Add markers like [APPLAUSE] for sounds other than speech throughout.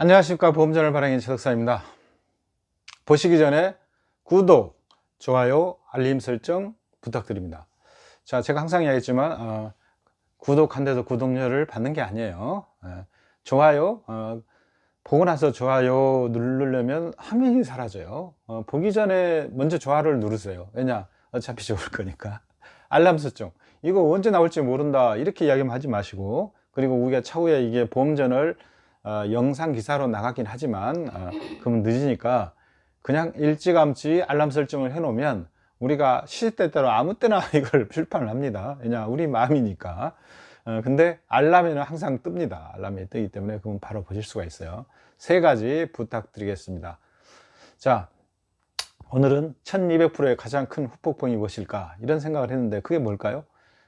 안녕하십니까. 보험전을 발행인 최덕사입니다. 보시기 전에 구독, 좋아요, 알림 설정 부탁드립니다. 자 제가 항상 이야기했지만 어, 구독한데도 구독료를 받는 게 아니에요. 예, 좋아요 어, 보고 나서 좋아요 누르려면 화면이 사라져요. 어, 보기 전에 먼저 좋아요를 누르세요. 왜냐? 어차피 좋을 거니까. [LAUGHS] 알람 설정. 이거 언제 나올지 모른다. 이렇게 이야기만 하지 마시고 그리고 우리가 차후에 이게 보험전을 어, 영상 기사로 나가긴 하지만 어, 그러면 늦으니까 그냥 일찌감치 알람 설정을 해 놓으면 우리가 시시때때로 아무 때나 [LAUGHS] 이걸 출판을 합니다. 왜냐 우리 마음이니까. 어, 근데 알람에는 항상 뜹니다. 알람이 뜨기 때문에 그건 바로 보실 수가 있어요. 세 가지 부탁드리겠습니다. 자 오늘은 1200%의 가장 큰 후폭풍이 무엇일까? 이런 생각을 했는데 그게 뭘까요?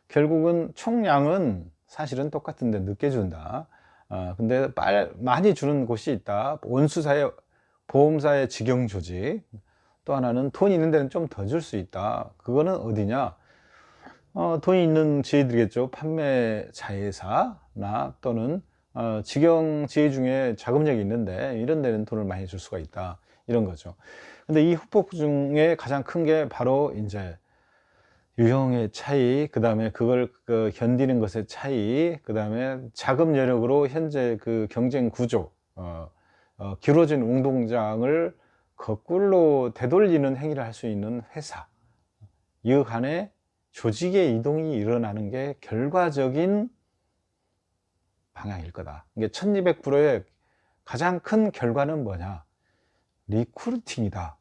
결국은 총량은 사실은 똑같은데 늦게 준다 어, 근데 빨, 많이 주는 곳이 있다. 원수사의 보험사의 직영 조직. 또 하나는 돈 있는 데는 좀 더 줄 수 있다. 그거는 어디냐? 어, 돈이 있는 지회들이겠죠. 판매 자회사나 또는 어, 직영 지회 중에 자금력이 있는데 이런 데는 돈을 많이 줄 수가 있다. 이런 거죠. 근데 이 후폭 중에 가장 큰 게 바로 이제 유형의 차이, 그 다음에 그걸 그 견디는 것의 차이, 그 다음에 자금 여력으로 현재 그 경쟁 구조, 어, 어, 길어진 운동장을 거꾸로 되돌리는 행위를 할 수 있는 회사. 이 간에 조직의 이동이 일어나는 게 결과적인 방향일 거다. 이게 1200%의 가장 큰 결과는 뭐냐? 리크루팅이다.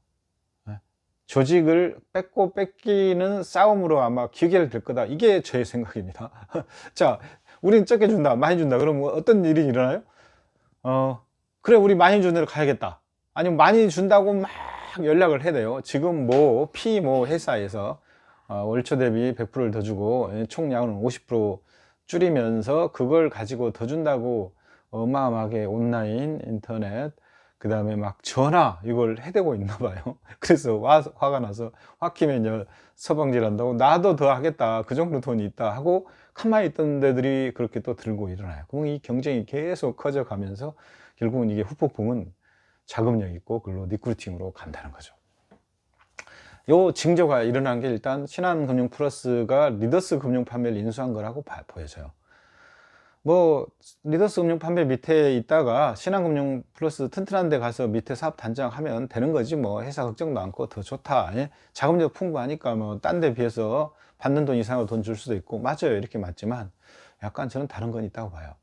조직을 뺏고 뺏기는 싸움으로 아마 기결될 거다. 이게 제 생각입니다. [LAUGHS] 자, 우린 적게 준다, 많이 준다. 그러면 어떤 일이 일어나요? 어, 그래, 우리 많이 준 데로 가야겠다. 아니면 많이 준다고 막 연락을 해야 돼요. 지금 뭐, P 뭐 회사에서 어, 월초 대비 100%를 더 주고 총량은 50% 줄이면서 그걸 가지고 더 준다고 어마어마하게 온라인, 인터넷, 그 다음에 막 전화 이걸 해대고 있나 봐요. [LAUGHS] 그래서 화, 화가 나서 화키면 서방질 한다고 나도 더 하겠다. 그 정도 돈이 있다 하고 가만히 있던 데들이 그렇게 또 들고 일어나요. 그럼 이 경쟁이 계속 커져 가면서 결국은 이게 후폭풍은 자금력 있고 그걸로 리크루팅으로 간다는 거죠. 요 징조가 일어난 게 일단 신한금융 플러스가 리더스 금융 판매를 인수한 거라고 보여져요. 뭐 리더스 금융 판매 밑에 있다가 신한금융 플러스 튼튼한 데 가서 밑에 사업 단장 하면 되는 거지 뭐. 회사 걱정도 않고 더 좋다. 예? 자금력 풍부하니까 뭐 딴 데 비해서 받는 돈 이상으로 돈 줄 수도 있고. 맞아요. 이렇게 맞지만 약간 저는 다른 건 있다고 봐요.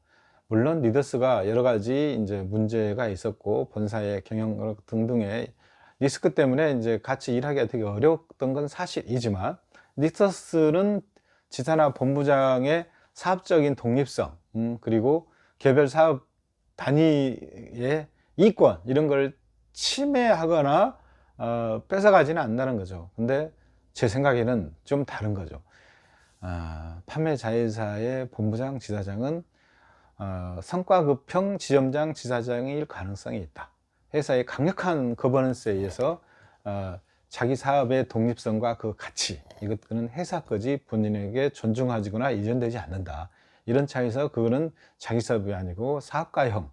물론 리더스가 여러 가지 이제 문제가 있었고 본사의 경영 등등의 리스크 때문에 이제 같이 일하기가 되게 어려웠던 건 사실이지만 리더스는 지사나 본부장의 사업적인 독립성 음, 그리고 개별 사업 단위의 이권 이런 걸 침해하거나 어, 뺏어가지는 않는다는 거죠. 근데 제 생각에는 좀 다른 거죠. 어, 판매 자회사의 본부장, 지사장은 어, 성과급형 지점장, 지사장일 가능성이 있다. 회사의 강력한 거버넌스에 의해서 어, 자기 사업의 독립성과 그 가치 이것들은 회사까지 본인에게 존중하거나 이전되지 않는다. 이런 차에서 그거는 자기 사업이 아니고 사업가형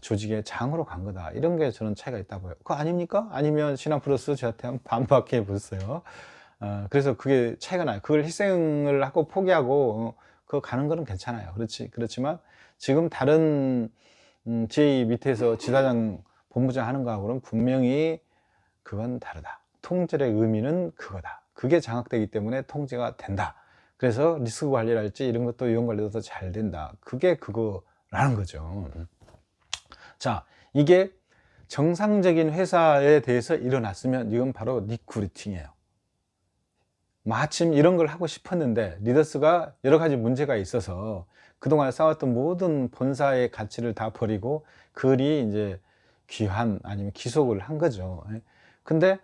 조직의 장으로 간 거다. 이런 게 저는 차이가 있다고 요 그거 아닙니까? 아니면 신한 플러스 저한테 한번 반박해 보세요. 어, 그래서 그게 차이가 나요. 그걸 희생을 하고 포기하고 어, 그거 가는 거는 괜찮아요. 그렇지. 그렇지만 지금 다른 음, 제 밑에서 지사장 본부장 하는 거하고는 분명히 그건 다르다. 통제의 의미는 그거다. 그게 장악되기 때문에 통제가 된다. 그래서 리스크 관리랄지 이런 것도 위험 관리도 더 잘 된다. 그게 그거라는 거죠. 자, 이게 정상적인 회사에 대해서 일어났으면 이건 바로 리크루팅이에요. 마침 이런 걸 하고 싶었는데 리더스가 여러 가지 문제가 있어서 그동안 쌓았던 모든 본사의 가치를 다 버리고 그리 이제 귀환 아니면 기속을 한 거죠. 근데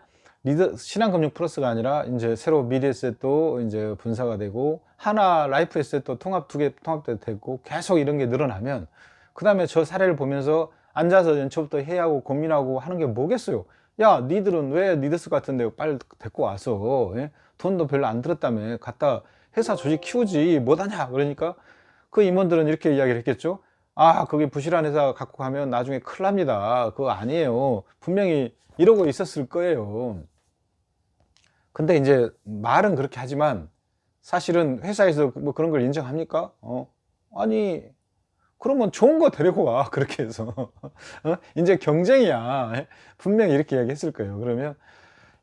리더 신한금융 플러스가 아니라 이제 새로 미래에셋도 이제 분사가 되고 하나 라이프 에셋도 통합 두 개 통합도 되고 계속 이런 게 늘어나면 그 다음에 저 사례를 보면서 앉아서 연초부터 회의하고 고민하고 하는 게 뭐겠어요? 야, 니들은 왜 리더스 같은데 빨리 데리고 와서 예? 돈도 별로 안 들었다며 갖다 회사 조직 키우지 못하냐? 그러니까 그 임원들은 이렇게 이야기를 했겠죠. 아, 그게 부실한 회사 갖고 가면 나중에 큰일 납니다. 그거 아니에요. 분명히 이러고 있었을 거예요. 근데 이제 말은 그렇게 하지만 사실은 회사에서 뭐 그런 걸 인정합니까? 어? 아니, 그러면 좋은 거 데리고 와. [LAUGHS] 그렇게 해서. 어? 이제 경쟁이야. 분명히 이렇게 이야기했을 거예요. 그러면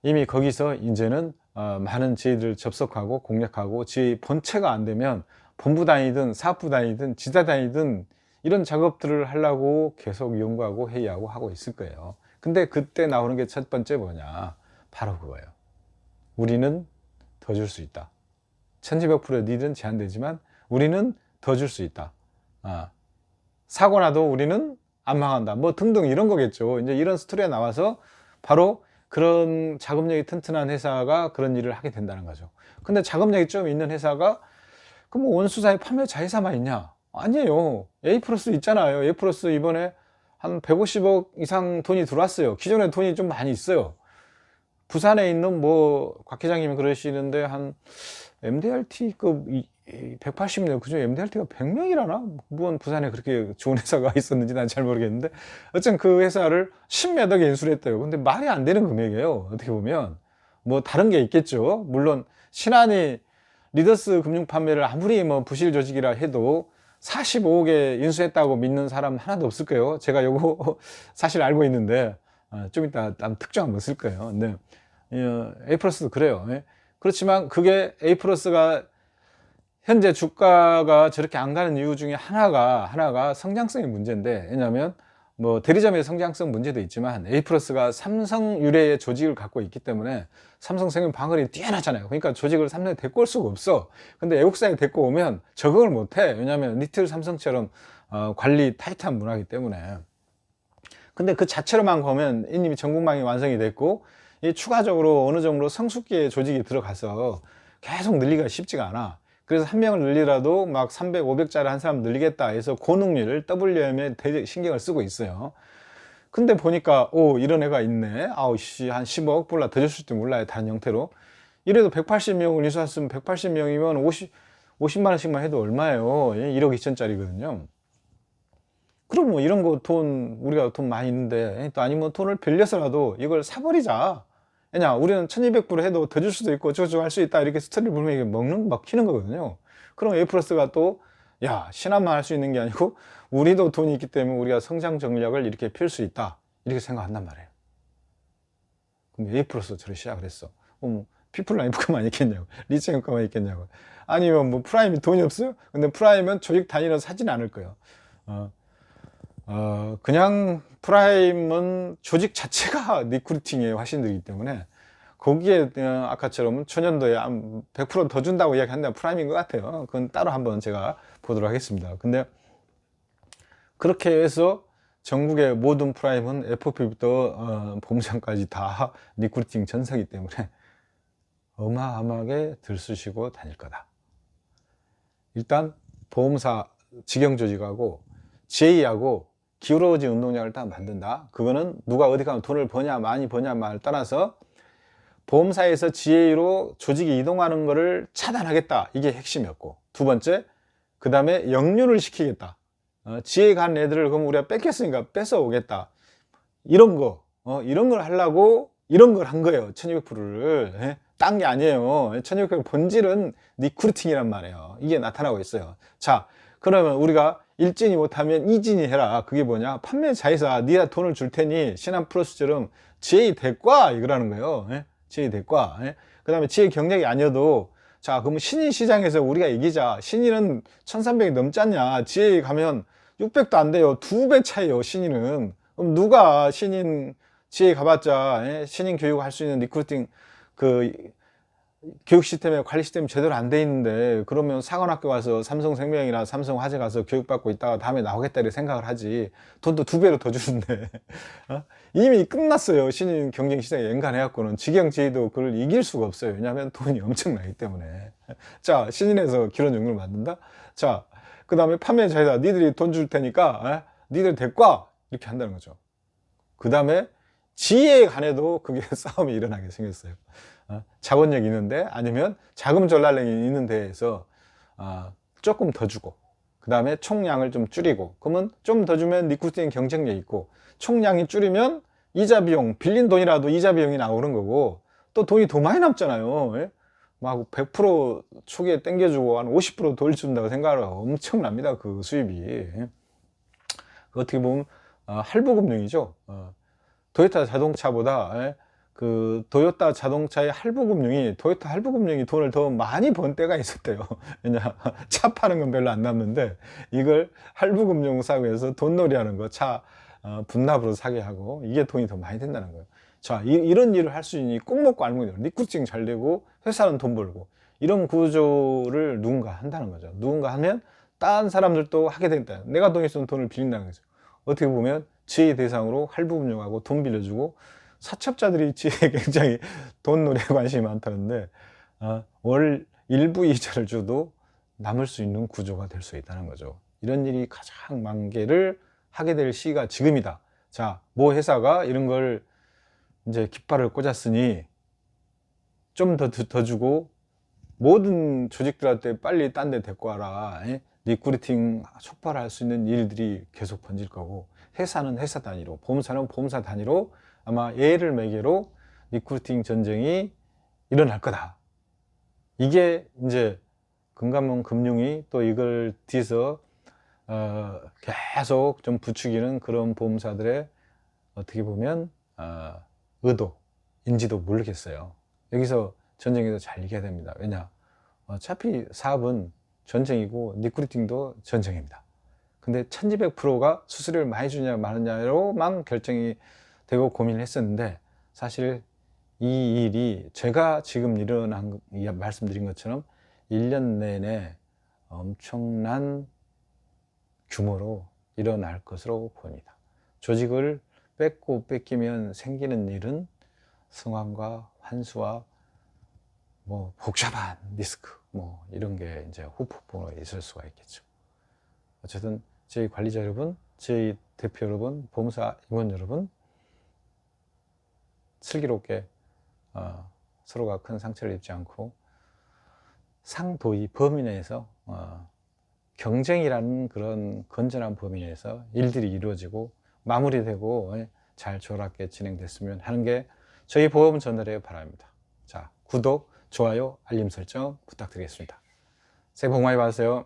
이미 거기서 이제는 어, 많은 지혜들을 접속하고 공략하고 지혜 본체가 안 되면 본부 단위든 사업부 단위든 지사 단위든 이런 작업들을 하려고 계속 연구하고 회의하고 하고 있을 거예요. 근데 그때 나오는 게 첫 번째 뭐냐? 바로 그거예요. 우리는 더 줄 수 있다. 1200% 니들은 제한되지만 우리는 더 줄 수 있다. 아, 사고 나도 우리는 안 망한다. 뭐 등등 이런 거겠죠. 이제 이런 스토리가 나와서 바로 그런 자금력이 튼튼한 회사가 그런 일을 하게 된다는 거죠. 근데 자금력이 좀 있는 회사가 그럼 뭐 원수사의 판매 자회사만 있냐? 아니에요. A 플러스 있잖아요. A 플러스 이번에 한 150억 이상 돈이 들어왔어요. 기존에 돈이 좀 많이 있어요. 부산에 있는 뭐 곽 회장님이 그러시는데 한 MDRT급 180명 그중 MDRT가 100명이라나? 무슨 부산에 그렇게 좋은 회사가 [LAUGHS] 있었는지 난 잘 모르겠는데 어쨌든 그 회사를 10몇 억에 인수했대요. 근데 말이 안 되는 금액이에요. 어떻게 보면 뭐 다른 게 있겠죠. 물론 신한이 리더스 금융 판매를 아무리 뭐 부실 조직이라 해도 45억에 인수했다고 믿는 사람 하나도 없을 거예요. 제가 요거 [LAUGHS] 사실 알고 있는데 어, 좀 이따 한번 특정 한번 쓸 거예요. 근데 어, A 플러스도 그래요. 예. 그렇지만 그게 A 플러스가 현재 주가가 저렇게 안 가는 이유 중에 하나가 하나가 성장성의 문제인데 왜냐하면 뭐 대리점의 성장성 문제도 있지만 A 플러스가 삼성 유래의 조직을 갖고 있기 때문에 삼성 생명 방어력이 뛰어나잖아요. 그러니까 조직을 삼성에 데리고 올 수가 없어. 근데 애국사에 데리고 오면 적응을 못해. 왜냐하면 리틀 삼성처럼 어, 관리 타이트한 문화이기 때문에. 근데 그 자체로만 보면 이미 전국망이 완성이 됐고 이 추가적으로 어느 정도 성숙기의 조직이 들어가서 계속 늘리기가 쉽지가 않아. 그래서 한 명을 늘리라도 막 300, 500짜리 한 사람 늘리겠다 해서 고능률을 WM에 되게 신경을 쓰고 있어요. 근데 보니까 오 이런 애가 있네. 아우 씨한 10억 몰라 더 줬을지 몰라요. 다른 형태로. 이래도 180명을 인수했으면 180명이면 50 50만 원씩만 해도 얼마예요? 1억 2천짜리거든요. 그럼 뭐 이런 거 돈 우리가 돈 많이 있는데 또 아니면 돈을 빌려서라도 이걸 사버리자. 왜냐 우리는 1200불 해도 더 줄 수도 있고 저쪽 할수 있다 이렇게 스토리를 불면 이게 먹는 먹히는 거거든요. 그럼 A 플러스가 또 야 신한만 할 수 있는 게 아니고 우리도 돈이 있기 때문에 우리가 성장 전략을 이렇게 펼수 있다. 이렇게 생각한단 말이에요. 그럼 A 플러스 저를 시작을 했어. 어, 피플 라이프가만 있겠냐고. [LAUGHS] 리체형가만 있겠냐고. 아니면 뭐 프라임이 돈이 없어요? 근데 프라임은 조직 단위로 사진 않을 거예요. 어, 어, 그냥 프라임은 조직 자체가 [LAUGHS] 리크루팅의 화신들이기 때문에 거기에 어, 아까처럼 초년도에 100%더 준다고 이야기한다면 프라임인 것 같아요. 그건 따로 한번 제가 보도록 하겠습니다. 근데 그렇게 해서 전국의 모든 프라임은 FP부터 어, 보험상까지 다 [LAUGHS] 리크루팅 전사기 때문에 어마어마하게 들쑤시고 다닐 거다. 일단 보험사 직영 조직하고 제이하고 기울어진 운동량을 딱 만든다. 그거는 누가 어디 가면 돈을 버냐 많이 버냐 말 따라서 보험사에서 GA로 조직이 이동하는 것을 차단하겠다. 이게 핵심이었고 두 번째 그 다음에 역류를 시키겠다. 어, GA 간 애들을 그럼 우리가 뺏겼으니까 뺏어 오겠다. 이런 거 어, 이런 걸 하려고 이런 걸 한 거예요. 1200%를 예? 딴게 아니에요. 1200% 본질은 리크루팅이란 말이에요. 이게 나타나고 있어요. 자 그러면 우리가 일진이 못하면 이진이 해라. 그게 뭐냐? 판매 자회사, 네가 돈을 줄 테니 신한 플러스처럼 GA 대과 이거라는 거예요. 예? GA 대과. 예? 그 다음에 GA 경력이 아니어도 자, 그러면 신인 시장에서 우리가 이기자. 신인은 1300이 넘지 않냐? GA 가면 600도 안 돼요. 두 배 차이요, 신인은. 그럼 누가 신인 GA 가봤자 예? 신인 교육할 수 있는 리크루팅 그 교육 시스템에 관리 시스템이 제대로 안 돼 있는데 그러면 사관학교 가서 삼성생명이나 삼성화재 가서 교육받고 있다가 다음에 나오겠다 이렇게 생각을 하지. 돈도 두 배로 더 주는데. [LAUGHS] 어? 이미 끝났어요. 신인 경쟁 시장에 연관해갖고는. 직영지도 그걸 이길 수가 없어요. 왜냐하면 돈이 엄청나기 때문에. [LAUGHS] 자 신인에서 기론 연구를 만든다? 자그 다음에 판매 자회사 니들이 돈 줄 테니까 에? 니들 대과 이렇게 한다는 거죠. 그 다음에 지혜에 관해도 그게 [LAUGHS] 싸움이 일어나게 생겼어요. 어, 자본력이 있는데 아니면 자금 전랄력이 있는 데에서 어, 조금 더 주고 그 다음에 총량을 좀 줄이고 그러면 좀 더 주면 리쿠스팅 경쟁력 있고 총량이 줄이면 이자 비용 빌린 돈이라도 이자 비용이 나오는 거고 또 돈이 더 많이 남잖아요 예? 막100% 초기에 땡겨주고 한 50% 돌려준다고 생각하면 엄청납니다 그 수입이 예? 그 어떻게 보면 어, 할부금융이죠 어, 도요타 자동차보다 예? 그 도요타 자동차의 할부금융이 도요타 할부금융이 돈을 더 많이 번 때가 있었대요. [LAUGHS] 왜냐 차 파는 건 별로 안 남는데 이걸 할부금융 사고에서 돈놀이 하는 거차 어, 분납으로 사게 하고 이게 돈이 더 많이 된다는 거예요. 자 이, 런 일을 할 수 있니 꼭 먹고 있는 리크루팅 잘 되고 회사는 돈 벌고 이런 구조를 누군가 한다는 거죠. 누군가 하면 다른 사람들도 하게 된다. 내가 돈 있으면 돈을 빌린다는 거죠. 어떻게 보면 지혜 대상으로 할부금융하고 돈 빌려주고 사채업자들이 [LAUGHS] 굉장히 돈놀이에 관심이 많다는데 어, 월 일부 이자를 줘도 남을 수 있는 구조가 될 수 있다는 거죠. 이런 일이 가장 만개를 하게 될 시기가 지금이다. 자, 뭐 회사가 이런 걸 이제 깃발을 꽂았으니 좀 더 더 주고 모든 조직들한테 빨리 딴 데 데리고 와라. 에? 리크루팅 촉발할 수 있는 일들이 계속 번질 거고 회사는 회사 단위로 보험사는 보험사 단위로 아마 예를 매개로 리크루팅 전쟁이 일어날 거다. 이게 이제 금감원 금융이 또 이걸 뒤에서 어, 계속 좀 부추기는 그런 보험사들의 어떻게 보면 어, 의도, 인지도 모르겠어요. 여기서 전쟁에서 잘 이겨야 됩니다. 왜냐? 어차피 사업은 전쟁이고 리크루팅도 전쟁입니다. 근데 1200%가 수수료를 많이 주냐 마느냐로만 결정이 되고 고민을 했었는데 사실 이 일이 제가 지금 일어난 말씀드린 것처럼 1년 내내 엄청난 규모로 일어날 것으로 보입니다. 조직을 뺏고 뺏기면 생기는 일은 성황과 환수와 뭐 복잡한 리스크 뭐 이런 게 이제 후폭풍으로 있을 수가 있겠죠. 어쨌든 저희 관리자 여러분, 저희 대표 여러분, 보험사 임원 여러분 슬기롭게 어, 서로가 큰 상처를 입지 않고 상도의 범위 내에서 어, 경쟁이라는 그런 건전한 범위 내에서 일들이 이루어지고 마무리되고 예, 잘 조락게 진행됐으면 하는 게 저희 보험 전널의 바람입니다. 자, 구독, 좋아요, 알림 설정 부탁드리겠습니다. 새해 복 많이 받으세요.